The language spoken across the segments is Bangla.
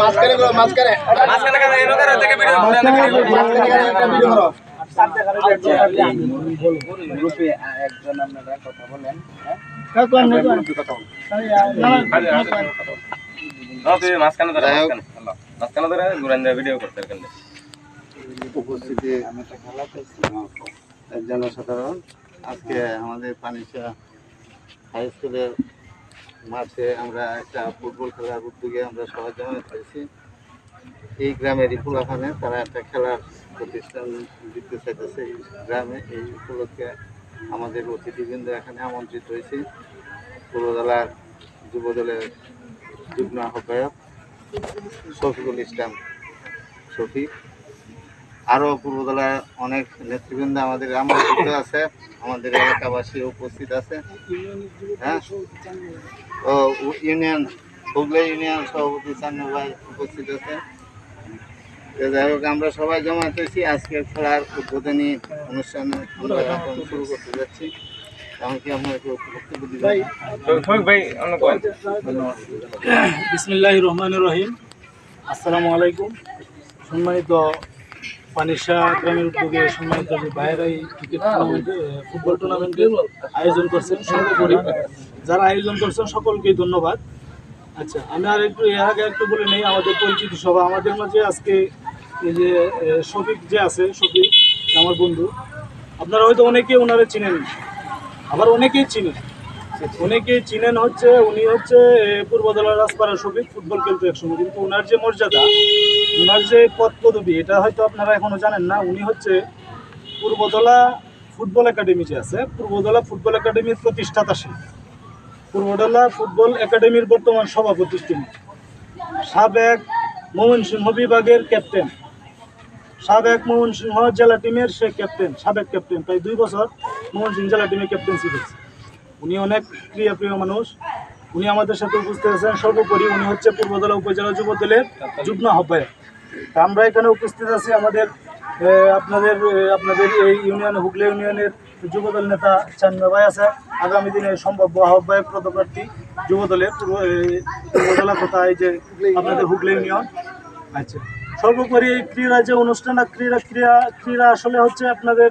মাঝখানে মাঝখানে। মাঝখানে কেন এলো কেন থেকে ভিডিও একটা ভিডিও করো। গ্রুপে একজন আপনারা কথা বলেন হ্যাঁ? না তুই মাঝখানে ধরে মাঝখানে ধরে ঘুরান ভিডিও করতে কেন উপস্থিতি আমি একটা খেলা জনসাধারণ আজকে আমাদের পানিশা হাই স্কুলের মাঠে আমরা একটা ফুটবল খেলার উদ্যোগে আমরা সবাই জমা হয়েছি। এই গ্রামের ইপুলাখানে তারা একটা খেলার প্রতিষ্ঠান দিতে চাইতেছে এই গ্রামে। এই উপলক্ষে আমাদের অতিথিবৃন্দ এখানে আমন্ত্রিত হয়েছে। পূর্বদলার যুবদলের যুগ্ম আহ্বায়ক শফিকুল ইসলাম শফিক আরও পূর্বদলার অনেক নেতৃবৃন্দ আমাদের আমন্ত্রিত আছে। আমাদের এলাকাবাসী উপস্থিত আছে। হ্যাঁ? ইউনিয়ন হুগলি ইউনিয়ন সভাপতি চান্নু ভাই উপস্থিত আছে তো যাই হোক আমরা সবাই জমা হয়েছি। আজকের খেলার উদ্বোধনী অনুষ্ঠানে শুরু করতে যাচ্ছি। বিসমিল্লাহ রহমান রহিম। আসসালামু আলাইকুম। সম্মানিত গ্রামের ফুটবল টুর্নামেন্টের আয়োজন করছেন যারা আয়োজন করছেন সকলকেই ধন্যবাদ। আচ্ছা আমি আর একটু এর আগে একটু বলে নেই, আমাদের পরিচিত সভা, আমাদের মাঝে আজকে এই যে শফিক যে আছে, শফিক, আমার বন্ধু, আপনারা হয়তো অনেকে ওনারা চিনেন। আবার অনেকেই চিনেন। অনেকে চিনেন হচ্ছে? উনি হচ্ছে পূর্বদলা রাজপাড়া শফিক ফুটবল খেলতো একসময় কিন্তু ওনার যে মর্যাদা ওনার যে পদ পদবি এটা হয়তো আপনারা এখনও জানেন না। উনি হচ্ছে পূর্বদলা ফুটবল একাডেমি যে আছে পূর্বদলা ফুটবল একাডেমির প্রতিষ্ঠাতা শিল্পী পূর্বদলা ফুটবল একাডেমির বর্তমান সভাপতি তিনি সাবেক ময়মনসিংহ বিভাগের ক্যাপ্টেন। সাবেক ময়মনসিংহ জেলা টিমের সে ক্যাপ্টেন, সাবেক ক্যাপ্টেন। প্রায় দুই বছর ময়মনসিংহ জেলা টিমের ক্যাপ্টেন্সি করেছে উনি অনেক প্রিয় প্রিয় মানুষ। উনি আমাদের সাথে উপস্থিত আছেন। সর্বোপরি উনি হচ্ছে পূর্বদলা উপজেলা যুব দলের যুগ্ম আহ্বায়ক। আমরা এখানে উপস্থিত আছি আমাদের আপনাদের আপনাদের এই ইউনিয়ন, হুগলি ইউনিয়নের যুবদল নেতা চান্না ভাই আছে। আগামী দিনে সম্ভাব্য আহ্বায়ক পদপ্রার্থী যুবদলের পূর্ব পূর্বদলা তথা এই যে আপনাদের হুগলি ইউনিয়ন। আচ্ছা সর্বোপরি এই ক্রীড়া যে অনুষ্ঠান ক্রীড়া ক্রীড়া ক্রীড়া আসলে হচ্ছে আপনাদের,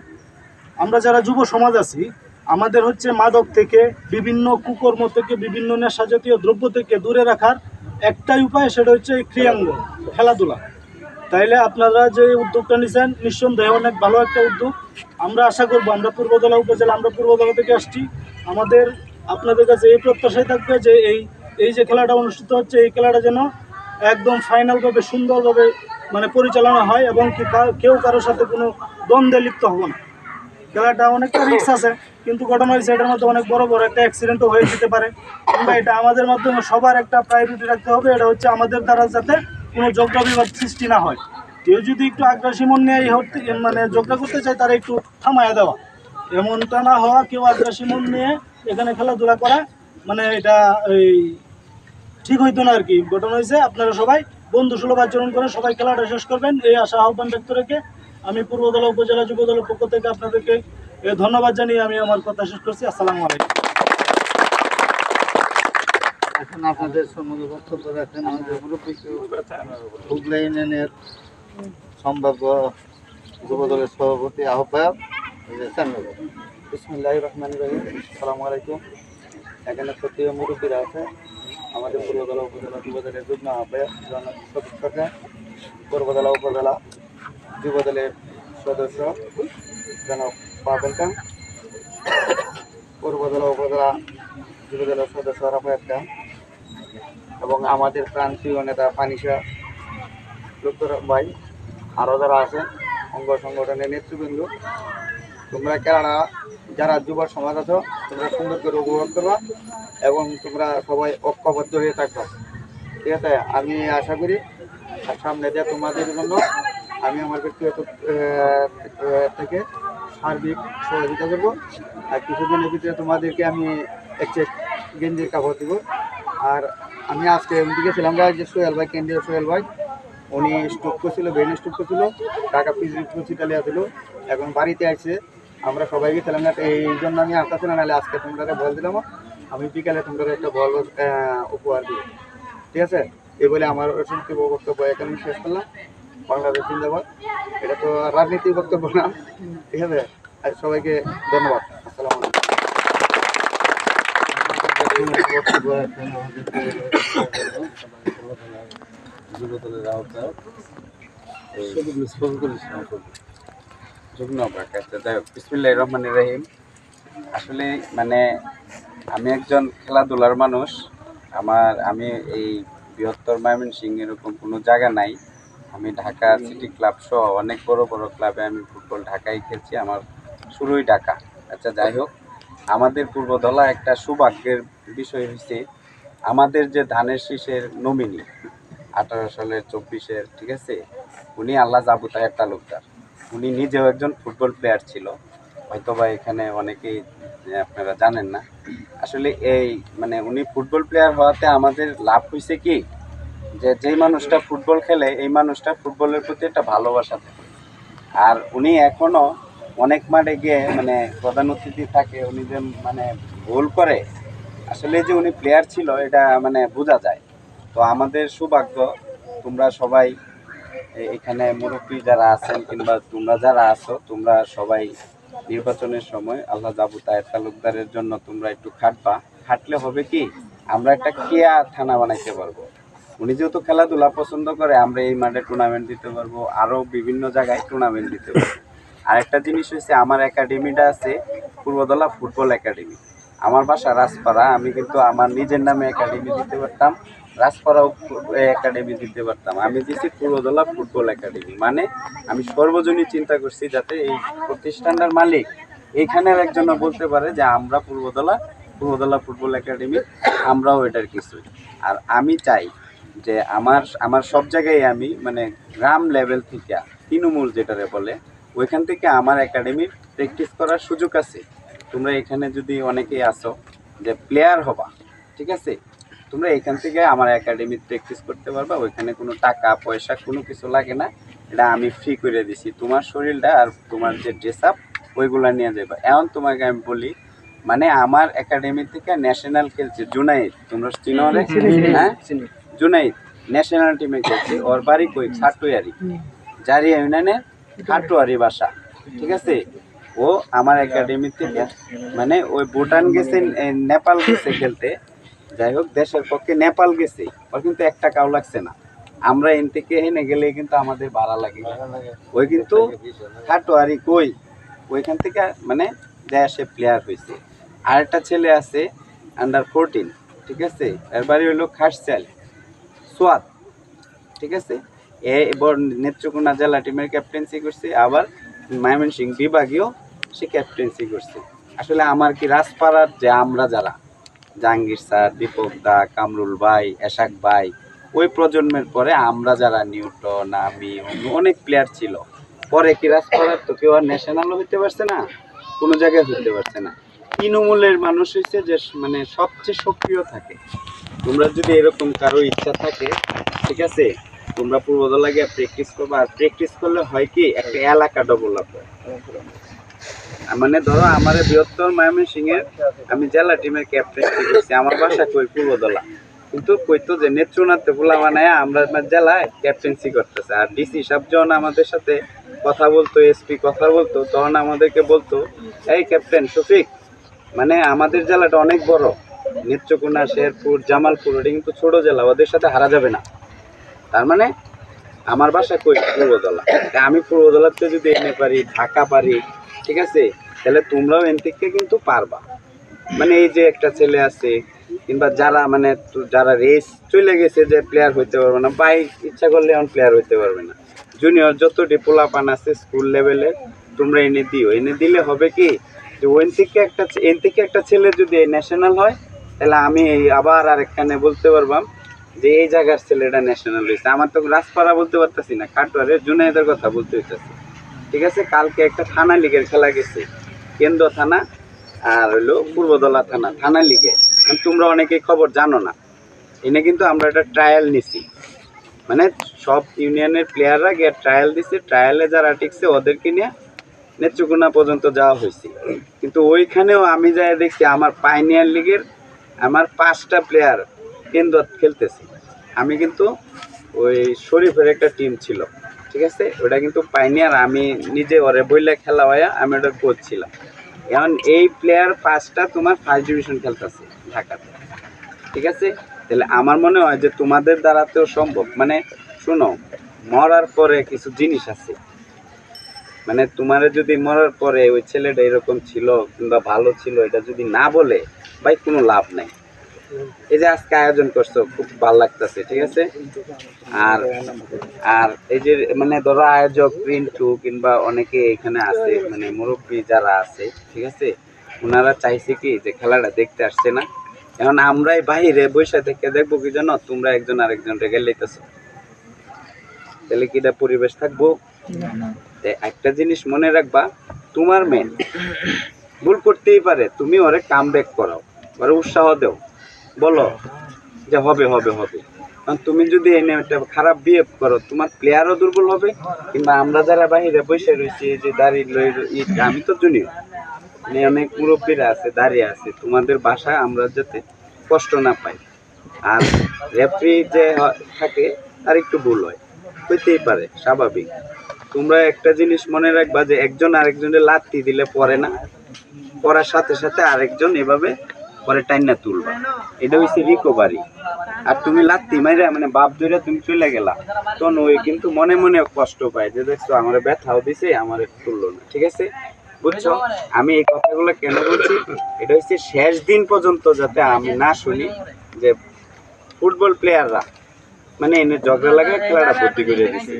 আমরা যারা যুব সমাজ আছি আমাদের হচ্ছে মাদক থেকে, বিভিন্ন কুকর্ম থেকে, বিভিন্ন নেশা জাতীয় দ্রব্য থেকে দূরে রাখার একটাই উপায়, সেটা হচ্ছে এই ক্রিয়াঙ্গ, খেলাধুলা। তাইলে আপনারা যে উদ্যোগটা নিয়েছেন নিঃসন্দেহে অনেক ভালো একটা উদ্যোগ। আমরা আশা করব, আমরা পূর্বদলা উপজেলা, আমরা পূর্বদলা থেকে আসছি। আমাদের, আপনাদের কাছে এই প্রত্যাশাই থাকবে যে এই এই যে খেলাটা অনুষ্ঠিত হচ্ছে, এই খেলাটা যেন একদম ফাইনালভাবে, সুন্দরভাবে মানে পরিচালনা হয় এবং কেউ কারোর সাথে কোনো দ্বন্দ্বে লিপ্ত হব না। খেলাটা অনেকটা রিস্ক আছে। কিন্তু ঘটনা হয়েছে এটার মধ্যে অনেক বড় বড় একটা অ্যাক্সিডেন্টও হয়ে যেতে পারে। কিংবা এটা আমাদের মাধ্যমে সবার একটা প্রায়োরিটি রাখতে হবে, এটা হচ্ছে আমাদের দ্বারা যাতে কোনো যোগ্য বিবাদ সৃষ্টি না হয়। কেউ যদি একটু আগ্রাসী মন নিয়ে মানে যোগ্য করতে চায়, তারা একটু থামায় দেওয়া। এমনটা না হওয়া, কেউ আগ্রাসী মন নিয়ে এখানে খেলাধুলা করা মানে এটা এই ঠিক হইতো না আর কি ঘটনা হয়েছে, আপনারা সবাই বন্ধু সুলভ আচরণ করে সবাই খেলাটা শেষ করবেন। এই আশা আহ্বান ব্যক্ত রেখে আমি পূর্ব পূর্বদলা উপজেলা যুব দলের পক্ষ থেকে আপনাদেরকে এ, ধন্যবাদ জানিয়ে আমি আমার কথা শেষ করছি। আসসালামু আলাইকুম। এখন আপনাদের সম্মুখে বক্তব্য রাখেন আমাদের হুগলি ইউনিয়নের সম্ভাব্য যুব দলের সভাপতি আহ্বায়ক। বিসমুল্লাহ রহমান রহিম। সালামু আলাইকুম। এখানে সত্যিও মুরব্বীরা আছে। আমাদের পূর্বদলা উপজেলা যুবদলের যুগ্ম আহ্বায়ক শফিক কাকা পূর্বদলা উপজেলা যুবদলের সদস্য জনাব পাবেল খান পূর্বদলা উপজেলা যুবদলের সদস্য রাফায়াত খান এবং আমাদের প্রান্তীয় নেতা পানিশা ডক্টর ভাই আরও যারা আছেন অঙ্গ সংগঠনের নেতৃবৃন্দ, তোমরা খেলাটা যারা যুব সমাজ আছো, তোমরা সুন্দর করে উপভোগ করবা এবং তোমরা সবাই ঐক্যবদ্ধ হয়ে থাকবা। ঠিক আছে, আমি আশা করি আর সামনে দিয়ে তোমাদের জন্য আমি আমার ব্যক্তিগত থেকে সার্বিক সহযোগিতা করব। আর কিছুদিনের ভিতরে তোমাদেরকে আমি একটি গেঞ্জির কাপড় দিব। আর আমি আজকে এমদিকে ছিলাম যে সোহেল ভাই, কেন্দ্রীয় সোহেল ভাই, উনি স্ট্রোক করছিল ব্রেন স্ট্রোক করছিল, ঢাকা হসপিটালে ছিল, এখন বাড়িতে আসছে আমরা সবাই গেছিলাম না এই জন্য আমি আসতেছিলাম নাহলে আজকে তোমরা বল দিলাম। আমি বিকালে তোমরা একটা বল উপহার দিব। ঠিক আছে? এই বলে আমার সংক্ষিপ্ত বক্তব্য এখানে শেষ করলাম। বাংলাদেশ জিন্দাবাদ। এটা তো রাজনীতির বক্তব্য না। ঠিক আছে? সবাইকে ধন্যবাদ। আসসালামু আসলে মানে আমি একজন খেলাধুলার মানুষ। আমার, আমি এই বৃহত্তর ময়মনসিং এরকম কোনো জায়গা নাই। আমি ঢাকা সিটি ক্লাব সহ অনেক বড় বড় ক্লাবে আমি ফুটবল ঢাকায় খেলছি, আমার শুরুই ঢাকা। আচ্ছা যাই হোক, আমাদের পূর্বদলা একটা সৌভাগ্যের বিষয় হয়েছে আমাদের যে ধানের শীষের নমিনি, আঠারো সালের চব্বিশের, ঠিক আছে? উনি আল্লাহ জাবু তাহের তালুকদার উনি নিজেও একজন ফুটবল প্লেয়ার ছিল। হয়তোবা এখানে অনেকেই আপনারা জানেন না। আসলে এই মানে উনি ফুটবল প্লেয়ার হওয়াতে আমাদের লাভ হয়েছে কি? যে যেই মানুষটা ফুটবল খেলে, এই মানুষটা ফুটবলের প্রতি একটা ভালোবাসা থাকে। আর উনি এখনও অনেক মাঠে গিয়ে মানে প্রধান অতিথি থাকে, উনি যে মানে ভুল করে, আসলে যে উনি প্লেয়ার ছিল, এটা মানে বোঝা যায়। তো আমাদের সৌভাগ্য, তোমরা সবাই এখানে মুরব্বী যারা আছেন কিংবা তোমরা যারা আছো, তোমরা সবাই নির্বাচনের সময় আল্লাহ জাবু তাহের তালুকদারের জন্য তোমরা একটু খাটবা। খাটলে হবে কি? আমরা একটা কেয়া থানা বানাইতে পারব। উনি যেহেতু খেলাধুলা পছন্দ করে, আমরা এই মাঠে টুর্নামেন্ট দিতে পারব আরও বিভিন্ন জায়গায় টুর্নামেন্ট দিতে পারব। আরেকটা জিনিস হচ্ছে আমার একাডেমিটা আছে, পূর্বদলা ফুটবল একাডেমি আমার বাসা রাজপাড়া, আমি কিন্তু আমার নিজের নামে একাডেমি দিতে পারতাম, রাজপাড়াও একাডেমি দিতে পারতাম। আমি দিচ্ছি পূর্বদলা ফুটবল একাডেমি মানে আমি সর্বজনীন চিন্তা করছি যাতে এই প্রতিষ্ঠানটার মালিক এইখানের একজন বলতে পারে যে, আমরা পূর্বদলা পূর্বদলা ফুটবল একাডেমি আমরাও এটার কিছু। আর আমি চাই যে আমার আমার সব জায়গায় আমি মানে গ্রাম লেভেল থেকে তৃণমূল যেটারে বলে ওইখান থেকে আমার একাডেমির প্র্যাকটিস করার সুযোগ আছে। তোমরা এখানে যদি অনেকেই আসো যে প্লেয়ার হবা ঠিক আছে? তোমরা এখান থেকে আমার একাডেমির প্র্যাকটিস করতে পারবা ওইখানে কোনো টাকা পয়সা কোনো কিছু লাগে না। এটা আমি ফ্রি করে দিছি। তোমার শরীরটা আর তোমার যে ড্রেস আপ ওইগুলা নিয়ে যাবে এখন তোমাকে আমি বলি মানে আমার একাডেমি থেকে ন্যাশনাল খেলছে জুনাইদ তোমরা চিনো হ্যাঁ? জুনাইদ ন্যাশনাল টিমে খেলছে ওর বাড়ি কই? ছাটুয়ারি। জারিয়া ইউনিয়নের খাটুয়ারি বাসা ঠিক আছে? ও আমার একাডেমি থেকে মানে ওই ভুটান গেছে নেপাল গেছে খেলতে। যাই হোক দেশের পক্ষে নেপাল গেছে ওর কিন্তু এক টাকাও লাগছে না। আমরা এন থেকে হেনে গেলে কিন্তু আমাদের ভাড়া লাগে। ওই কিন্তু খাটুয়ারি কই? ওইখান থেকে মানে দেশে প্লেয়ার হয়েছে। আর একটা ছেলে আছে আন্ডার ফোরটিন ঠিক আছে? এর বাড়ি হলো খাসচাল। সোয়াদ। ঠিক আছে? এবার নেত্রকোনা জেলা টিমের ক্যাপ্টেন্সি করছে, আবার ময়মনসিং বিভাগীয় সে ক্যাপ্টেন্সি করছে। আসলে আমার কি রাজপাড়ার যে আমরা যারা, জাহাঙ্গীর স্যার, দীপক দা, কামরুল ভাই, এশাক ভাই, ওই প্রজন্মের পরে আমরা যারা, নিউটন, আমি অনেক প্লেয়ার ছিল। পরে কি রাজপাড়ার তো কেউ আর ন্যাশনালও হইতে পারছে না, কোনো জায়গায় হইতে পারছে না। তৃণমূলের মানুষ হচ্ছে যে মানে সবচেয়ে সক্রিয় থাকে। তোমরা যদি এরকম কারও ইচ্ছা থাকে, ঠিক আছে? তোমরা পূর্বদলা গিয়ে প্র্যাকটিস করবে। আর প্র্যাকটিস করলে হয় কি, একটা এলাকা ডেভেলপ হয়। মানে ধরো, আমার বৃহত্তর ময়মনসিং এর আমি জেলা টিমের ক্যাপ্টেন্সি করছি। আমার বাসা কই? পূর্বদলা। কিন্তু কইতো যে নেত্রনাথে পোলা বানায় আমরা আমার জেলায় ক্যাপ্টেন্সি করতেছে। আর ডিসি সাহেব যখন আমাদের সাথে কথা বলতো এসপি কথা বলতো, তখন আমাদেরকে বলতো, এই ক্যাপ্টেন শফিক মানে আমাদের জেলাটা অনেক বড়। নেত্রকোনা, শেরপুর, জামালপুর ওটা কিন্তু ছোট জেলা, ওদের সাথে হারা যাবে না। তার মানে আমার বাসা কই? পূর্বদলা আমি পূর্বদলাতে যদি এনে পারি, ঢাকা পারি, ঠিক আছে? তাহলে তোমরাও এন থেকে কিন্তু পারবা। মানে এই যে একটা ছেলে আছে, কিংবা যারা মানে যারা রেস চলে গেছে যে প্লেয়ার হইতে পারবে না বাই ইচ্ছা করলে এখন প্লেয়ার হইতে পারবে না। জুনিয়র যত ডিপোলা পান আছে স্কুল লেভেলে তোমরা এনে দিও। এনে দিলে হবে কি? যে ওইন থেকে একটা এন থেকে একটা ছেলে যদি ন্যাশনাল হয়, তাহলে আমি আবার আরেকখানে বলতে পারবাম যে এই জায়গার ছেলেটা ন্যাশনাল হয়েছে আমার তো রাজপাড়া বলতে পারতেছি না, কাটোয়ারে জুনাইদের কথা বলতে হইতেছে। ঠিক আছে, কালকে একটা থানা লিগের খেলা গেছে, কেন্দ্র থানা, আর হলো পূর্বদলা থানা থানা লিগে। তোমরা অনেকেই খবর জানো না। এনে কিন্তু আমরা একটা ট্রায়াল নিছি। মানে সব ইউনিয়নের প্লেয়াররা গিয়ে ট্রায়াল দিছে ট্রায়ালে যারা টিকছে ওদেরকে নিয়ে নেত্রকোনা পর্যন্ত যাওয়া হয়েছে। কিন্তু ওইখানেও আমি যাই দেখছি আমার পাইনিয়ার লিগের আমার পাঁচটা প্লেয়ার কেন্দ্র খেলতেছে। আমি কিন্তু ওই শরীফের একটা টিম ছিল, ঠিক আছে? ওটা কিন্তু পাইনিয়ার আমি নিজে ওরে বইলে খেলা হয়ে আমি ওটা কোচ ছিলাম। এখন এই প্লেয়ার পাঁচটা তোমার ফার্স্ট ডিভিশন খেলতেছে ঢাকাতে, ঠিক আছে? তাহলে আমার মনে হয় যে তোমাদের দ্বারাতেও সম্ভব। মানে শোনো, মরার পরে কিছু জিনিস আছে। মানে তোমার যদি মরার পরে ওই ছেলেটা এরকম ছিল কিংবা ভালো ছিল, এটা যদি না বলে, ভাই, কোনো লাভ নাই। এই যে আজকে আয়োজন করছ, খুব ভালো লাগতেছে, ঠিক আছে? আর আর এই যে মানে ধরো আয়োজক প্রিন্টু কিংবা অনেকে এখানে আছে মানে মুরব্বী যারা আছে, ঠিক আছে? ওনারা চাইছে কি যে খেলাটা দেখতে আসছে না? এখন আমরাই বাইরে বসে থেকে দেখব কি জানো, তোমরা একজন আরেকজন রেগে লইতেছো। তাহলে কি এটা পরিবেশ থাকব? একটা জিনিস মনে রাখবা, তোমার মেন ভুল করতেই পারে, তুমি ওরে কাম ব্যাক করাও, ওরে উৎসাহ দেও। বলো যে হবে হবে হবে। কারণ তুমি যদি এনে একটা খারাপ বিহেভ করো, তোমার প্লেয়ারও দুর্বল হবে, কিংবা আমরা যারা বাইরে বসে রয়েছি যে দাঁড়িয়ে লই আমি তো জুনিয়র মানে অনেক মুরব্বীরা আছে, দাঁড়িয়ে আছে, তোমাদের বাসা আমরা যাতে কষ্ট না পাই। আর রেফারি যে থাকে, তার একটু ভুল হয়, হইতেই পারে, স্বাভাবিক। তোমরা একটা জিনিস মনে রাখবা যে একজন আরেকজনের লাত্তি দিলে পরে না পড়ার সাথে সাথে আরেকজন এভাবে পরে টাইনা তুলবা। এটা হচ্ছে রিকভারি আর তুমি লাত্তি মাইরা মানে বাপ ধরে তুমি চলে গেলা, তখন ওই কিন্তু মনে মনে কষ্ট পায় যে দেখছ আমার ব্যথাও দিছে, আমার তুললো না, ঠিক আছে? বুঝছ? আমি এই কথাগুলো কেন বলছি? এটা হচ্ছে শেষ দিন পর্যন্ত যাতে আমি না শুনি যে ফুটবল প্লেয়াররা মানে এনে ঝগড়া লাগে, খেলাটা ভর্তি করে দিছে।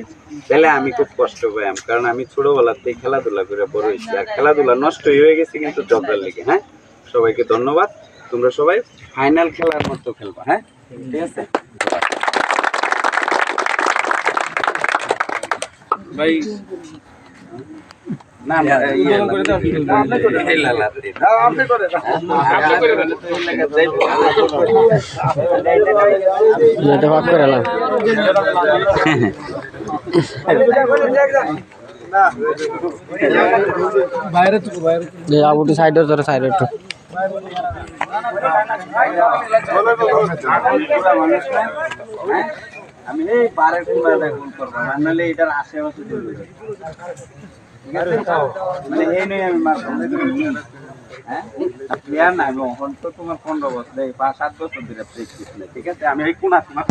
তাহলে আমি খুব কষ্ট পাইম কারণ আমি ছোটবেলাতে খেলাধুলা করে বড় হয়েছি। আর খেলাধুলা নষ্ট হয়ে গেছে কিন্তু ঝগড়ার লেগে হ্যাঁ? সবাইকে ধন্যবাদ। তোমরা সবাই ফাইনাল খেলার মতো খেলবা হ্যাঁ? ঠিক আছে? ভাই না না করে দাও। এই লালাতে। দাও, আপনি করে দাও। আপনি করে দাও। এই লাগা যাইবো। এটা ভাগ করে বাইরে আবুটি সাইডের ধরে সাইডে একটু হ্যাঁ? আমি এই বারে দেখুন করব নাহলে এটার আশেপাশে মানে এই নয় আমি মারবো হ্যাঁ? প্লেয়ার না, আমি এখন তো তোমার পনেরো বছর, এই পাঁচ, সাত বছর ধরে প্র্যাকটিস নেই ঠিক আছে? আমি এই কোন আছি না?